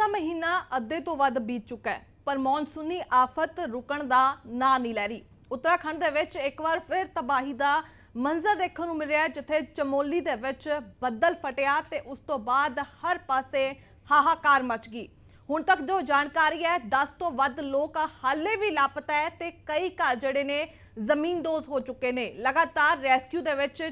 ਦਾ ਮਹੀਨਾ ਅੱਧੇ ਤੋਂ ਵੱਧ ਬੀਤ ਚੁੱਕਾ ਹੈ, ਪਰ ਮੌਨਸੂਨੀ ਆਫਤ ਰੁਕਣ ਦਾ ਨਾਂ ਨਹੀਂ ਲੈ ਰਹੀ। ਉੱਤਰਾਖੰਡ ਦੇ ਵਿੱਚ ਇੱਕ ਵਾਰ ਫਿਰ ਤਬਾਹੀ ਦਾ ਮੰਜ਼ਰ ਦੇਖਣ ਨੂੰ ਮਿਲਿਆ ਜਿੱਥੇ ਚਮੋਲੀ ਦੇ ਵਿੱਚ ਬੱਦਲ ਫਟਿਆ ਤੇ ਉਸ ਤੋਂ ਬਾਅਦ ਹਰ ਪਾਸੇ ਹਾਹਾਕਾਰ ਮਚ ਗਈ। ਹੁਣ ਤੱਕ ਜੋ ਜਾਣਕਾਰੀ ਹੈ 10 ਤੋਂ ਵੱਧ ਲੋਕ ਹਾਲੇ ਵੀ ਲਾਪਤਾ ਹੈ ਤੇ ਕਈ ਘਰ ਜਿਹੜੇ ਨੇ ਜ਼ਮੀਨਦੋਜ਼ ਹੋ ਚੁੱਕੇ ਨੇ। ਲਗਾਤਾਰ ਰੈਸਕਿਊ ਦੇ ਵਿੱਚ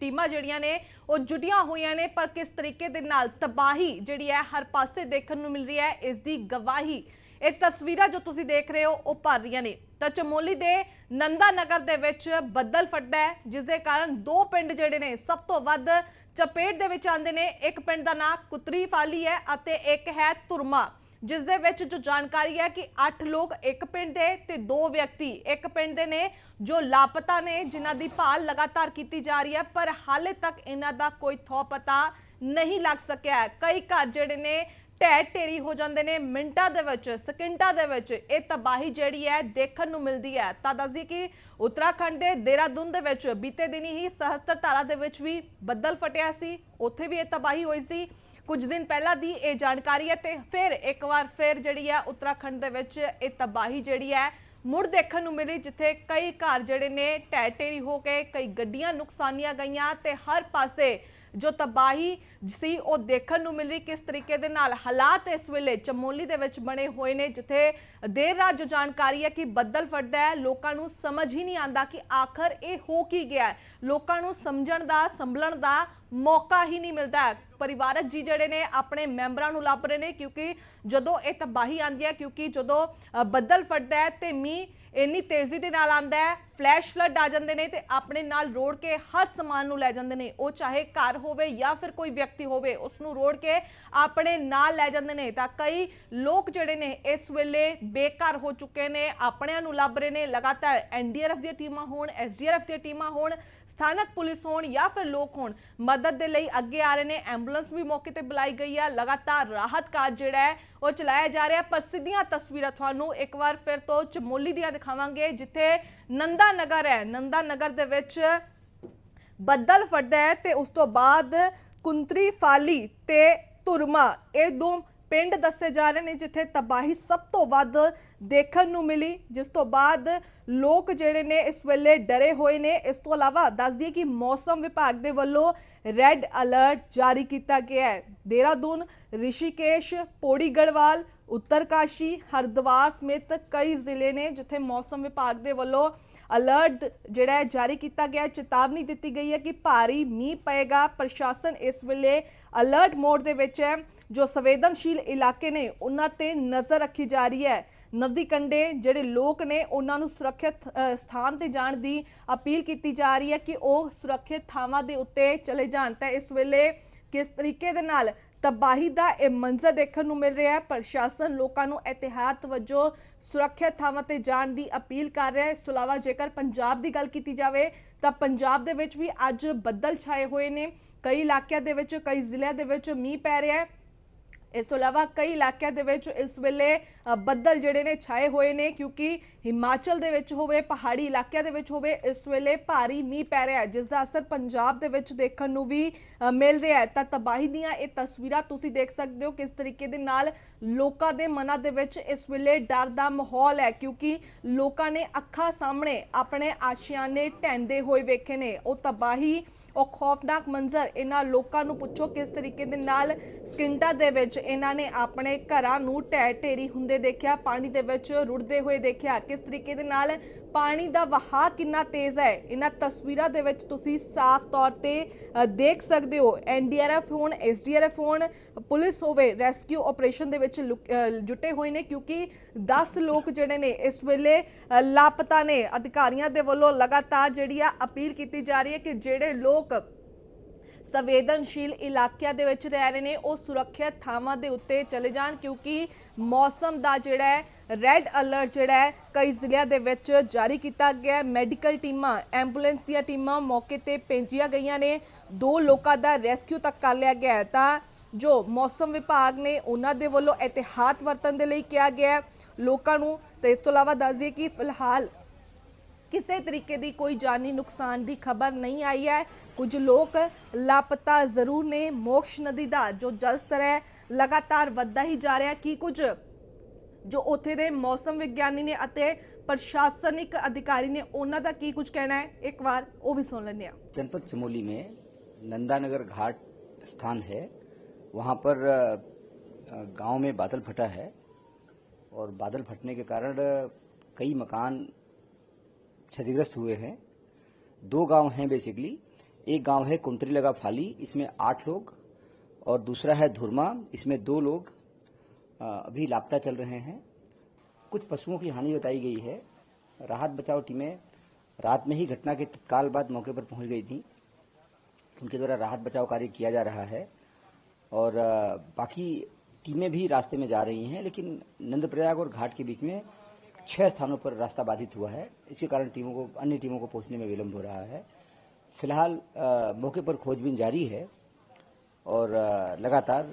ਟੀਮਾਂ ਜਿਹੜੀਆਂ ਨੇ, ਉਹ ਜੁਟੀਆਂ ਹੋਈਆਂ ਨੇ, ਪਰ ਕਿਸ ਤਰੀਕੇ ਦੇ ਨਾਲ ਤਬਾਹੀ ਜਿਹੜੀ ਹੈ, ਹਰ ਪਾਸੇ ਦੇਖਣ ਨੂੰ ਮਿਲ ਰਹੀ ਹੈ, ਇਸ ਦੀ ਗਵਾਹੀ, ਇਹ ਤਸਵੀਰਾਂ ਜੋ ਤੁਸੀਂ ਦੇਖ ਰਹੇ ਹੋ, ਉਹ ਭਰ ਰਹੀਆਂ ਨੇ। ਤਾਂ ਚਮੋਲੀ ਦੇ ਨੰਦਾ ਨਗਰ ਦੇ ਵਿੱਚ ਬੱਦਲ ਫਟਦਾ ਹੈ, ਜਿਸ ਦੇ ਕਾਰਨ ਦੋ ਪਿੰਡ ਜਿਹੜੇ ਨੇ, ਸਭ ਤੋਂ ਵੱਧ ਚਪੇਟ ਦੇ ਵਿੱਚ ਆਉਂਦੇ ਨੇ। ਇੱਕ ਪਿੰਡ ਦਾ ਨਾਂ ਕੁਤਰੀ ਫਾਲੀ ਹੈ ਅਤੇ ਇੱਕ ਹੈ ਤੁਰਮਾ ਜਿਸ ਦੇ ਵਿੱਚ ਜੋ ਜਾਣਕਾਰੀ ਹੈ ਕਿ 8 ਲੋਕ ਇੱਕ ਪਿੰਡ ਦੇ ਤੇ ਦੋ ਵਿਅਕਤੀ ਇੱਕ ਪਿੰਡ ਦੇ ਨੇ, ਜੋ ਲਾਪਤਾ ਨੇ, ਜਿਨ੍ਹਾਂ ਦੀ ਭਾਲ ਲਗਾਤਾਰ ਕੀਤੀ ਜਾ ਰਹੀ ਹੈ, ਪਰ ਹਾਲੇ ਤੱਕ ਇਹਨਾਂ ਦਾ ਕੋਈ ਥੋ ਪਤਾ ਨਹੀਂ ਲੱਗ ਸਕਿਆ ਕਈ ਘਰ ਜਿਹੜੇ ਨੇ, ਢਹਿ ਢੇਰੀ ਹੋ ਜਾਂਦੇ ਨੇ, ਮਿੰਟਾਂ ਦੇ ਵਿੱਚ, ਸਕਿੰਟਾਂ ਦੇ ਵਿੱਚ ਇਹ ਤਬਾਹੀ ਜਿਹੜੀ ਹੈ ਦੇਖਣ ਨੂੰ ਮਿਲਦੀ ਹੈ। ਤਾਂ ਦੱਸਦੀ ਕਿ ਉੱਤਰਾਖੰਡ ਦੇ ਦੇਹਰਾਦੂਨ ਦੇ ਵਿੱਚ ਬੀਤੇ ਦਿਨੀ ਹੀ ਸਹਸਤਰ ਧਾਰਾ ਦੇ ਵਿੱਚ ਵੀ ਬੱਦਲ ਫਟਿਆ ਸੀ। ਉੱਥੇ ਵੀ ਇਹ ਤਬਾਹੀ ਹੋਈ ਸੀ। ਕੁਝ ਦਿਨ ਪਹਿਲਾਂ ਦੀ ਇਹ ਜਾਣਕਾਰੀ ਹੈ ਤੇ ਫਿਰ ਇੱਕ ਵਾਰ ਫਿਰ ਜਿਹੜੀ ਹੈ ਉੱਤਰਾਖੰਡ ਦੇ ਵਿੱਚ ਇਹ ਤਬਾਹੀ ਜਿਹੜੀ ਹੈ ਮੁੜ ਦੇਖਣ ਨੂੰ ਮਿਲੀ, ਜਿੱਥੇ ਕਈ ਘਰ ਜਿਹੜੇ ਨੇ ਢਹਿ ਢੇਰੀ ਹੋ ਕੇ ਕਈ ਗੱਡੀਆਂ ਨੁਕਸਾਨੀਆਂ ਗਈਆਂ ਤੇ ਹਰ ਪਾਸੇ ਜੋ ਤਬਾਹੀ ਸੀ ਉਹ ਦੇਖਣ ਨੂੰ ਮਿਲੀ, ਕਿਸ ਤਰੀਕੇ ਦੇ ਨਾਲ ਹਾਲਾਤ ਇਸ ਵੇਲੇ ਚਮੋਲੀ ਦੇ ਵਿੱਚ ਬਣੇ ਹੋਏ ਨੇ, ਜਿੱਥੇ ਦੇਰ ਰਾਤ ਜੋ ਜਾਣਕਾਰੀ ਹੈ ਕਿ ਬੱਦਲ ਫਟਦਾ ਹੈ, ਲੋਕਾਂ ਨੂੰ ਸਮਝ ਹੀ ਨਹੀਂ ਆਂਦਾ ਕਿ ਆਖਰ ਇਹ ਹੋ ਕੀ ਗਿਆ ਲੋਕਾਂ ਨੂੰ ਸਮਝਣ ਦਾ, ਸੰਭਲਣ ਦਾ ਮੌਕਾ ਹੀ ਨਹੀਂ ਮਿਲਦਾ। ਪਰਿਵਾਰਕ ਜੀ ਜਿਹੜੇ ਨੇ ਆਪਣੇ ਮੈਂਬਰਾਂ ਨੂੰ ਲੱਭ ਰਹੇ ਨੇ, ਕਿਉਂਕਿ ਜਦੋਂ ਇਹ ਤਬਾਹੀ ਆਂਦੀ ਹੈ, ਕਿਉਂਕਿ ਜਦੋਂ ਬੱਦਲ ਫਟਦਾ ਹੈ ਤੇ ਮੀਂਹ ਇੰਨੀ ਤੇਜ਼ੀ ਦੇ ਨਾਲ ਆਂਦਾ ਹੈ ਫਲੈਸ਼ ਫਲੱਡ ਆ ਜਾਂਦੇ ਨੇ ਤੇ ਆਪਣੇ ਨਾਲ ਰੋੜ ਕੇ ਹਰ ਸਮਾਨ ਨੂੰ ਲੈ ਜਾਂਦੇ ਨੇ। ਉਹ ਚਾਹੇ ਘਰ ਹੋਵੇ ਜਾਂ ਫਿਰ ਕੋਈ ਵਿਅਕਤੀ ਹੋਵੇ ਉਸ ਨੂੰ ਰੋੜ ਕੇ ਆਪਣੇ ਨਾਲ ਲੈ ਜਾਂਦੇ ਨੇ। ਤਾਂ ਕਈ ਲੋਕ ਜਿਹੜੇ ਨੇ ਇਸ ਵੇਲੇ ਬੇਘਰ ਹੋ ਚੁੱਕੇ ਨੇ, ਆਪਣਿਆਂ ਨੂੰ ਲੱਭ ਰਹੇ ਨੇ। ਲਗਾਤਾਰ ਐਨਡੀਆਰਐਫ ਦੀਆਂ ਟੀਮਾਂ ਹੋਣ ਐਸਡੀਆਰਐਫ ਦੀਆਂ ਟੀਮਾਂ ਹੋਣ, ਸਥਾਨਕ ਪੁਲਿਸ ਹੋਣ ਜਾਂ ਫਿਰ ਲੋਕ ਹੋਣ, ਮਦਦ ਦੇ ਲਈ ਅੱਗੇ ਆ ਰਹੇ ਨੇ। ਐਂਬੂਲੈਂਸ ਵੀ ਮੌਕੇ ਤੇ ਬੁਲਾਈ ਗਈ ਆ। ਲਗਾਤਾਰ ਰਾਹਤ ਕਾਰਜ ਜਿਹੜਾ ਹੈ, ਉਹ ਚਲਾਇਆ ਜਾ ਰਿਹਾ। ਪਰ ਸਿੱਧੀਆਂ ਤਸਵੀਰਾਂ ਤੁਹਾਨੂੰ ਇੱਕ ਵਾਰ ਫਿਰ ਤੋਂ ਚਮੋਲੀ ਦੀਆਂ ਦਿਖਾਵਾਂਗੇ, ਜਿੱਥੇ ਨੰਦਾ ਨਗਰ ਹੈ। ਨੰਦਾ ਨਗਰ ਦੇ ਵਿੱਚ ਬੱਦਲ ਫਟਦਾ ਹੈ ਤੇ ਉਸ ਤੋਂ ਬਾਅਦ ਕੁੰਤਰੀ ਫਾਲੀ ਤੇ ਤੁਰਮਾ ਇਹ ਦੋ ਪਿੰਡ ਦੱਸੇ ਜਾ ਰਹੇ ਨੇ ਜਿੱਥੇ ਤਬਾਹੀ ਸਭ ਤੋਂ ਵੱਧ ਦੇਖਣ ਨੂੰ ਮਿਲੀ, ਜਿਸ ਤੋਂ ਬਾਅਦ ਲੋਕ ਜਿਹੜੇ ਨੇ ਇਸ ਵੇਲੇ ਡਰੇ ਹੋਏ ਨੇ। ਇਸ ਤੋਂ ਇਲਾਵਾ ਦੱਸ ਦਈਏ ਕਿ ਮੌਸਮ ਵਿਭਾਗ ਦੇ ਵੱਲੋਂ ਰੈੱਡ ਅਲਰਟ ਜਾਰੀ ਕੀਤਾ ਗਿਆ ਹੈ। ਦੇਹਰਾਦੂਨ, ਰਿਸ਼ੀਕੇਸ਼ ਪੌੜੀ ਗੜਵਾਲ ਉੱਤਰਕਾਸ਼ੀ ਹਰਿਦੁਆਰ ਸਮੇਤ ਕਈ ਜ਼ਿਲ੍ਹੇ ਨੇ ਜਿੱਥੇ ਮੌਸਮ ਵਿਭਾਗ ਦੇ ਵੱਲੋਂ ਅਲਰਟ ਜਿਹੜਾ ਹੈ ਜਾਰੀ ਕੀਤਾ ਗਿਆ ਚੇਤਾਵਨੀ ਦਿੱਤੀ ਗਈ ਹੈ ਕਿ ਭਾਰੀ ਮੀਂਹ ਪਏਗਾ। ਪ੍ਰਸ਼ਾਸਨ ਇਸ ਵੇਲੇ ਅਲਰਟ ਮੋਡ ਦੇ ਵਿੱਚ ਹੈ। ਜੋ ਸੰਵੇਦਨਸ਼ੀਲ ਇਲਾਕੇ ਨੇ, ਉਹਨਾਂ ਤੇ ਨਜ਼ਰ ਰੱਖੀ ਜਾ ਰਹੀ ਹੈ। ਨਦੀ ਕੰਢੇ ਜਿਹੜੇ ਲੋਕ ਨੇ, ਉਹਨਾਂ ਨੂੰ ਸੁਰੱਖਿਅਤ ਸਥਾਨ ਤੇ ਜਾਣ ਦੀ ਅਪੀਲ ਕੀਤੀ ਜਾ ਰਹੀ ਹੈ ਕਿ ਉਹ ਸੁਰੱਖਿਅਤ ਥਾਵਾਂ ਦੇ ਉੱਤੇ ਚਲੇ ਜਾਣ। ਤਾਂ ਇਸ ਵੇਲੇ ਕਿਸ ਤਰੀਕੇ ਦੇ ਨਾਲ ਤਬਾਹੀ ਦਾ ਇਹ ਮੰਜ਼ਰ ਦੇਖਣ ਨੂੰ ਮਿਲ ਰਿਹਾ ਹੈ। ਪ੍ਰਸ਼ਾਸਨ ਲੋਕਾਂ ਨੂੰ ਇਤਿਹਾਤ ਵਜੋਂ ਸੁਰੱਖਿਅਤ ਥਾਵਾਂ ਤੇ ਜਾਣ ਦੀ ਅਪੀਲ ਕਰ ਰਿਹਾ ਹੈ। ਇਸ ਤੋਂ ਇਲਾਵਾ ਜੇਕਰ ਪੰਜਾਬ ਦੀ ਗੱਲ ਕੀਤੀ ਜਾਵੇ, ਤਾਂ ਪੰਜਾਬ ਦੇ ਵਿੱਚ ਵੀ ਅੱਜ ਬੱਦਲ ਛਾਏ ਹੋਏ ਨੇ। ਕਈ ਇਲਾਕਿਆਂ ਦੇ ਵਿੱਚ, ਕਈ ਜ਼ਿਲ੍ਹਿਆਂ ਦੇ ਵਿੱਚ ਮੀਂਹ ਪੈ ਰਿਹਾ ਹੈ। ਇਸ ਤੋਂ ਇਲਾਵਾ ਕਈ ਇਲਾਕਿਆਂ ਦੇ ਵਿੱਚ ਇਸ ਵੇਲੇ ਬੱਦਲ ਜਿਹੜੇ ਨੇ ਛਾਏ ਹੋਏ ਨੇ ਕਿਉਂਕਿ ਹਿਮਾਚਲ ਦੇ ਵਿੱਚ ਹੋਵੇ, ਪਹਾੜੀ ਇਲਾਕਿਆਂ ਦੇ ਵਿੱਚ ਹੋਵੇ, ਇਸ ਵੇਲੇ ਭਾਰੀ ਮੀਂਹ ਪੈ ਰਿਹਾ ਹੈ ਜਿਸ ਦਾ ਅਸਰ ਪੰਜਾਬ ਦੇ ਵਿੱਚ ਦੇਖਣ ਨੂੰ ਵੀ ਮਿਲ ਰਿਹਾ ਹੈ। ਤਾਂ ਤਬਾਹੀ ਦੀਆਂ ਇਹ ਤਸਵੀਰਾਂ ਤੁਸੀਂ ਦੇਖ ਸਕਦੇ ਹੋ ਕਿਸ ਤਰੀਕੇ ਦੇ ਨਾਲ ਲੋਕਾਂ ਦੇ ਮਨਾਂ ਦੇ ਵਿੱਚ ਇਸ ਵੇਲੇ ਡਰ ਦਾ ਮਾਹੌਲ ਹੈ, ਕਿਉਂਕਿ ਲੋਕਾਂ ਨੇ ਅੱਖਾਂ ਸਾਹਮਣੇ ਆਪਣੇ ਆਸ਼ਿਆਨੇ ਢਹਿੰਦੇ ਹੋਏ ਵੇਖੇ ਨੇ। ਉਹ ਤਬਾਹੀ ਉਹ ਖੌਫਨਾਕ ਮੰਜ਼ਰ ਇਹਨਾਂ ਲੋਕਾਂ ਨੂੰ ਪੁੱਛੋ ਕਿਸ ਤਰੀਕੇ ਦੇ ਨਾਲ ਸਕਿੰਟਾਂ ਦੇ ਵਿੱਚ ਇਹਨਾਂ ਨੇ ਆਪਣੇ ਘਰਾਂ ਨੂੰ ਢਹਿ ਢੇਰੀ ਹੁੰਦੇ ਦੇਖਿਆ, ਪਾਣੀ ਦੇ ਵਿੱਚ ਰੁੜਦੇ ਹੋਏ ਦੇਖਿਆ, ਕਿਸ ਤਰੀਕੇ ਦੇ ਨਾਲ ਪਾਣੀ ਦਾ ਵਹਾਅ ਕਿੰਨਾ ਤੇਜ਼ ਹੈ ਇਹਨਾਂ ਤਸਵੀਰਾਂ ਦੇ ਵਿੱਚ ਤੁਸੀਂ ਸਾਫ਼ ਤੌਰ ਤੇ ਦੇਖ ਸਕਦੇ ਹੋ ਐਨਡੀਆਰਐਫ ਹੋਣ ਐਸਡੀਆਰਐਫ ਹੋਣ ਪੁਲਿਸ ਹੋਵੇ ਰੈਸਕਿਊ ਆਪਰੇਸ਼ਨ ਦੇ ਵਿੱਚ ਲੁਕ- ਅ, ਜੁਟੇ ਹੋਏ ਨੇ ਕਿਉਂਕਿ 10 ਲੋਕ ਜਿਹੜੇ ਨੇ ਇਸ ਵੇਲੇ ਲਾਪਤਾ ਨੇ ਅਧਿਕਾਰੀਆਂ ਦੇ ਵੱਲੋਂ ਲਗਾਤਾਰ ਜਿਹੜੀ ਆ ਅਪੀਲ ਕੀਤੀ ਜਾ ਰਹੀ ਹੈ ਕਿ ਜਿਹੜੇ ਲੋਕ ਸੰਵੇਦਨਸ਼ੀਲ ਇਲਾਕਿਆਂ ਦੇ ਵਿੱਚ ਰਹਿ ਰਹੇ ਨੇ ਉਹ ਸੁਰੱਖਿਅਤ ਥਾਵਾਂ ਦੇ ਉੱਤੇ ਚਲੇ ਜਾਣ ਕਿਉਂਕਿ ਮੌਸਮ ਦਾ ਜਿਹੜਾ ਰੈੱਡ ਅਲਰਟ ਜਿਹੜਾ ਹੈ, ਕਈ ਜ਼ਿਲ੍ਹਿਆਂ ਦੇ ਵਿੱਚ ਜਾਰੀ ਕੀਤਾ ਗਿਆ ਹੈ। ਮੈਡੀਕਲ ਟੀਮਾਂ ਐਂਬੂਲੈਂਸ ਦੀਆਂ ਟੀਮਾਂ ਮੌਕੇ ਤੇ ਭੇਜੀਆਂ ਗਈਆਂ ਨੇ। ਦੋ ਲੋਕਾਂ ਦਾ ਰੈਸਕਿਊ ਤੱਕ ਕਰ ਲਿਆ ਗਿਆ ਹੈ। ਤਾਂ ਜੋ ਮੌਸਮ ਵਿਭਾਗ ਨੇ ਉਹਨਾਂ ਦੇ ਵੱਲੋਂ ਇਤਿਹਾਤ ਵਰਤਣ ਦੇ ਲਈ ਕਿਹਾ ਗਿਆ ਲੋਕਾਂ ਨੂੰ। ਤੇ ਇਸ ਤੋਂ ਇਲਾਵਾ ਦੱਸ ਦਈਏ ਕਿ ਫਿਲਹਾਲ ਕਿਸੇ ਤਰੀਕੇ ਦੀ ਕੋਈ ਜਾਨੀ ਨੁਕਸਾਨ ਦੀ ਖਬਰ ਨਹੀਂ ਆਈ ਹੈ। ਕੁਝ ਲੋਕ ਲਾਪਤਾ ਜ਼ਰੂਰ ਨੇ। ਮੋਕਸ਼ ਨਦੀ ਦਾ ਜੋ ਜਲ ਸਤਰ ਹੈ, ਲਗਾਤਾਰ ਵੱਧਦਾ ਹੀ ਜਾ ਰਿਹਾ ਕੀ ਕੁਝ ਜੋ ਉੱਥੇ ਦੇ ਮੌਸਮ ਵਿਗਿਆਨੀ ਨੇ ਅਤੇ ਪ੍ਰਸ਼ਾਸਨਿਕ ਅਧਿਕਾਰੀ ਨੇ ਉਹਨਾਂ ਦਾ ਕੀ ਕੁਝ ਕਹਿਣਾ ਹੈ ਇੱਕ ਵਾਰ ਉਹ ਵੀ ਸੁਣ ਲੈਂਦੇ ਹਾਂ जनपद चमोली में नंदानगर घाट स्थान है वहाँ पर अ, गांव में बादल फटा है और बादल फटने के कारण अ, कई मकान क्षतिग्रस्त हुए हैं दो गांव हैं बेसिकली एक गांव है कुंतरी लगा फाली इसमें आठ लोग और दूसरा है धुरमा इसमें दो लोग अ, अभी लापता चल रहे हैं। कुछ पशुओं की हानि बताई गई है। राहत बचाव टीमें रात में ही घटना के तत्काल बाद मौके पर पहुँच गई थी। उनके द्वारा राहत बचाव कार्य किया जा रहा है और बाकी टीमें भी रास्ते में जा रही हैं, लेकिन नंदप्रयाग और घाट के बीच में छह स्थानों पर रास्ता बाधित हुआ है। इसके कारण टीमों को, अन्य टीमों को पहुँचने में विलंब हो रहा है। फ़िलहाल मौके पर खोजबीन जारी है और लगातार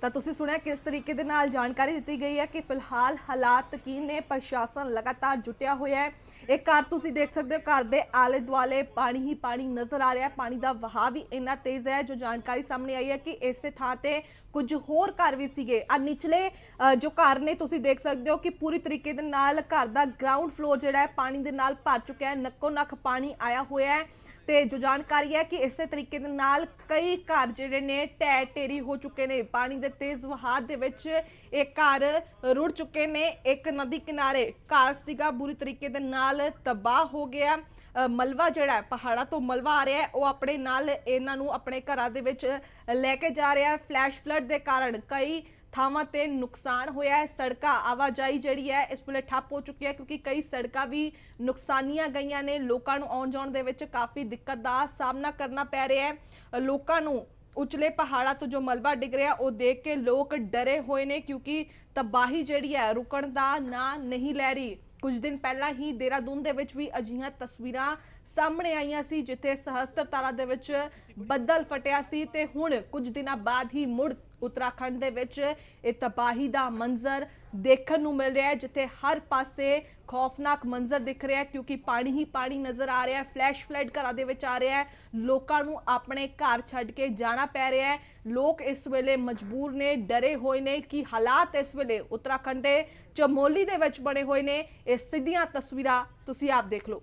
ਤਾਂ ਤੁਸੀਂ ਸੁਣਿਆ ਕਿਸ ਤਰੀਕੇ ਦੇ ਨਾਲ ਜਾਣਕਾਰੀ ਦਿੱਤੀ ਗਈ ਹੈ ਕਿ ਫਿਲਹਾਲ ਹਾਲਾਤ ਕੀ ਨੇ? ਪ੍ਰਸ਼ਾਸਨ ਲਗਾਤਾਰ ਜੁਟਿਆ ਹੋਇਆ ਹੈ। ਇਹ ਘਰ ਤੁਸੀਂ ਦੇਖ ਸਕਦੇ ਹੋ, ਘਰ ਦੇ ਆਲੇ ਦੁਆਲੇ ਪਾਣੀ ਹੀ ਪਾਣੀ ਨਜ਼ਰ ਆ ਰਿਹਾ ਹੈ। ਪਾਣੀ ਦਾ ਵਹਾਅ ਵੀ ਇੰਨਾ ਤੇਜ਼ ਹੈ, ਜੋ ਜਾਣਕਾਰੀ ਸਾਹਮਣੇ ਆਈ ਹੈ ਕਿ ਇਸੇ ਥਾਂ ਤੇ ਕੁਝ ਹੋਰ ਘਰ ਵੀ ਸੀਗੇ। ਆ ਨਿਚਲੇ ਜੋ ਘਰ ਨੇ, ਤੁਸੀਂ ਦੇਖ ਸਕਦੇ ਹੋ ਕਿ ਪੂਰੀ ਤਰੀਕੇ ਦੇ ਨਾਲ ਘਰ ਦਾ ਗਰਾਊਂਡ ਫਲੋਰ ਜਿਹੜਾ ਹੈ, ਪਾਣੀ ਦੇ ਨਾਲ ਭਰ ਚੁੱਕਿਆ ਹੈ, ਨੱਕੋ ਨੱਕ ਪਾਣੀ ਆਇਆ ਹੋਇਆ ਹੈ। ਤੇ ਜੋ ਜਾਣਕਾਰੀ ਹੈ ਕਿ ਇਸੇ ਤਰੀਕੇ ਦੇ ਨਾਲ ਕਈ ਘਰ ਜਿਹੜੇ ਨੇ ਢਹਿ ਢੇਰੀ ਹੋ ਚੁੱਕੇ ਨੇ। ਪਾਣੀ ਦੇ ਤੇਜ਼ ਵਹਾਅ ਦੇ ਵਿੱਚ ਇਹ ਘਰ ਰੁੜ ਚੁੱਕੇ ਨੇ। ਇੱਕ ਨਦੀ ਕਿਨਾਰੇ ਘਰ ਸੀਗਾ, ਬੁਰੀ ਤਰੀਕੇ ਦੇ ਨਾਲ ਤਬਾਹ ਹੋ ਗਿਆ। ਮਲਵਾ ਜਿਹੜਾ ਹੈ, ਪਹਾੜਾਂ ਤੋਂ ਮਲਵਾ ਆ ਰਿਹਾ ਹੈ, ਉਹ ਆਪਣੇ ਨਾਲ ਇਹਨਾਂ ਨੂੰ ਆਪਣੇ ਘਰਾਂ ਦੇ ਵਿੱਚ ਲੈ ਕੇ ਜਾ ਰਿਹਾ ਹੈ। ਫਲੈਸ਼ ਫਲੱਡ ਦੇ ਕਾਰਨ ਕਈ ਥਾਵਾਂ ਤੇ ਨੁਕਸਾਨ ਹੋਇਆ ਹੈ। ਸੜਕਾਂ, ਆਵਾਜਾਈ ਜਿਹੜੀ ਹੈ, ਇਸ ਵੇਲੇ ਠੱਪ ਹੋ ਚੁੱਕੀ ਹੈ ਕਿਉਂਕਿ ਕਈ ਸੜਕਾਂ ਵੀ ਨੁਕਸਾਨੀਆਂ ਗਈਆਂ ਨੇ। ਲੋਕਾਂ ਨੂੰ ਆਉਣ ਜਾਣ ਦੇ ਵਿੱਚ ਕਾਫੀ ਦਿੱਕਤ ਦਾ ਸਾਹਮਣਾ ਕਰਨਾ ਪੈ ਰਿਹਾ ਹੈ। ਲੋਕਾਂ ਨੂੰ ਉਚਲੇ ਪਹਾੜਾਂ ਤੋਂ ਜੋ ਮਲਬਾ ਡਿੱਗ ਰਿਹਾ, ਉਹ ਦੇਖ ਕੇ ਲੋਕ ਡਰੇ ਹੋਏ ਨੇ ਕਿਉਂਕਿ ਤਬਾਹੀ ਜਿਹੜੀ ਹੈ, ਰੁਕਣ ਦਾ ਨਾਂ ਨਹੀਂ ਲੈ ਰਹੀ। ਕੁਝ ਦਿਨ ਪਹਿਲਾਂ ਹੀ ਦੇਹਰਾਦੂਨ ਦੇ ਵਿੱਚ ਵੀ ਅਜਿਹੀਆਂ ਤਸਵੀਰਾਂ ਸਾਹਮਣੇ ਆਈਆਂ ਸੀ, ਜਿੱਥੇ ਸਹਸਤਰ ਤਾਰਾ ਦੇ ਵਿੱਚ ਬੱਦਲ ਫਟਿਆ ਸੀ ਤੇ ਹੁਣ ਕੁਝ ਦਿਨਾਂ ਬਾਅਦ ਹੀ ਮੁੜ ਉੱਤਰਾਖੰਡ ਦੇ ਵਿੱਚ ਇਹ ਤਬਾਹੀ ਦਾ ਮੰਜ਼ਰ ਦੇਖਣ ਨੂੰ ਮਿਲ ਰਿਹਾ ਹੈ, ਜਿੱਥੇ ਹਰ ਪਾਸੇ ਖੌਫਨਾਕ ਮੰਜ਼ਰ ਦਿਖ ਰਿਹਾ ਹੈ, ਕਿਉਂਕਿ ਪਾਣੀ ਹੀ ਪਾਣੀ ਨਜ਼ਰ ਆ ਰਿਹਾ ਹੈ, ਫਲੈਸ਼ ਫਲੱਡ ਘਰਾਂ ਦੇ ਵਿੱਚ ਆ ਰਿਹਾ ਹੈ, ਲੋਕਾਂ ਨੂੰ ਆਪਣੇ ਘਰ ਛੱਡ ਕੇ ਜਾਣਾ ਪੈ ਰਿਹਾ ਹੈ। ਲੋਕ ਇਸ ਵੇਲੇ ਮਜਬੂਰ ਨੇ, ਡਰੇ ਹੋਏ ਨੇ ਕਿ ਹਾਲਾਤ ਇਸ ਵੇਲੇ ਉੱਤਰਾਖੰਡ ਦੇ ਚਮੋਲੀ ਦੇ ਵਿੱਚ ਬਣੇ ਹੋਏ ਨੇ। ਇਹ ਸਿੱਧੀਆਂ ਤਸਵੀਰਾਂ ਤੁਸੀਂ ਆਪ ਦੇਖ ਲਓ।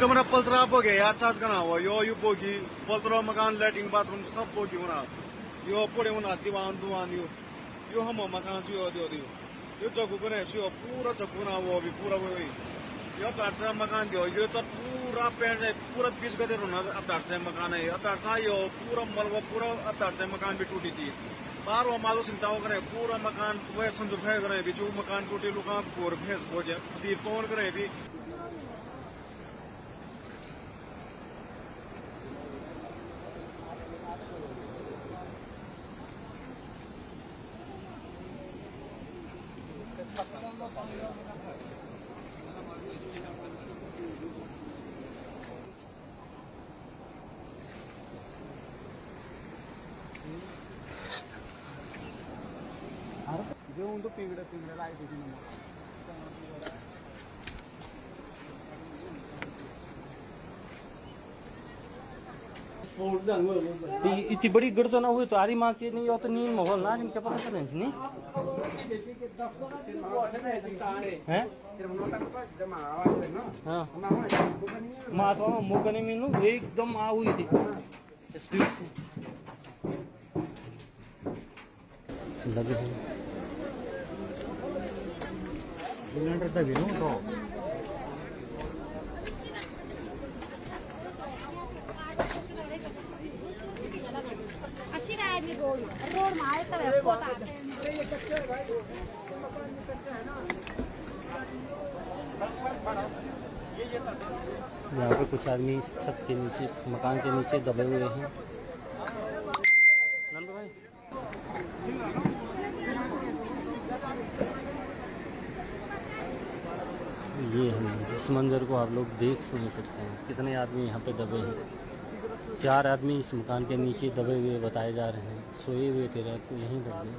कमरा पलतरा यार सास कना हुआ। यो, यू पोगी पलतरा मकान लैट्रिन बाथरूम सब पोगी होना। यो पड़े होना, दीवान, दुवान, यो। यो हम मकान से यो दियो दियो। यो चक्कू करे यो पूरा चक्कू ना वो भी पूरा वो यो अतार से मकान दियो, यो तो पूरा पेड़ है, पूरा बीस गते रोना अतार से मकान है। अतार सा यो पूरा मलबा, पूरा अतार से मकान भी टूटी थी। बार वो मालो चिंता करे पूरा मकान वह संजो फे करे बिचू मकान टूटे, लुका गोर भैंस, भोज, दीप कौन करे भी। जो तो पिंगड़े पिंगड़े लाए थे इतनी बड़ी गर्जना हुई तो आरी मान्छे नहीं हो तो नहीं माहौल ना क्या पता चले नहीं हैं हाँ? महात्मा मुगने में एकदम आ हुई थी। स्पीड से लगे हैं यहाँ पे कुछ आदमी छत के नीचे मकान के नीचे दबे हुए हैं। ये है इस मंजर को आप लोग देख सुन सकते हैं, कितने आदमी यहाँ पे दबे हैं। चार आदमी इस मकान के नीचे दबे हुए बताए जा रहे हैं सोए हुए थे रात को यहीं दबे